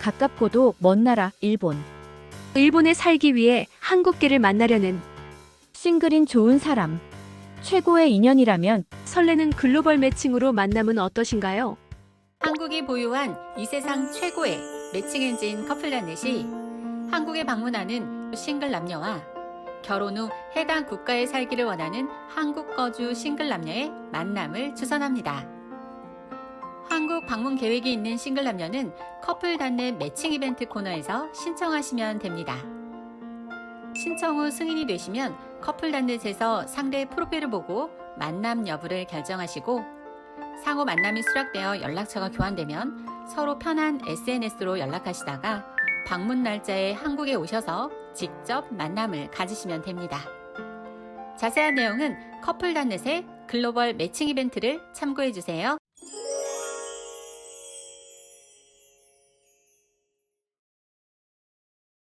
가깝고도 먼 나라 일본. 일본에 살기 위해 한국계를 만나려는 싱글인 좋은 사람. 최고의 인연이라면 설레는 글로벌 매칭으로 만남은 어떠신가요? 한국이 보유한 이 세상 최고의 매칭 엔진 커플라넷이 한국에 방문하는 싱글 남녀와 결혼 후 해당 국가에 살기를 원하는 한국 거주 싱글 남녀의 만남을 추선합니다. 한국 방문 계획이 있는 싱글 남녀는 커플 단넷 매칭 이벤트 코너에서 신청하시면 됩니다. 신청 후 승인이 되시면 커플 단넷에서 상대 프로필을 보고 만남 여부를 결정하시고 상호 만남이 수락되어 연락처가 교환되면 서로 편한 SNS로 연락하시다가 방문 날짜에 한국에 오셔서 직접 만남을 가지시면 됩니다. 자세한 내용은 커플 단넷의 글로벌 매칭 이벤트를 참고해 주세요.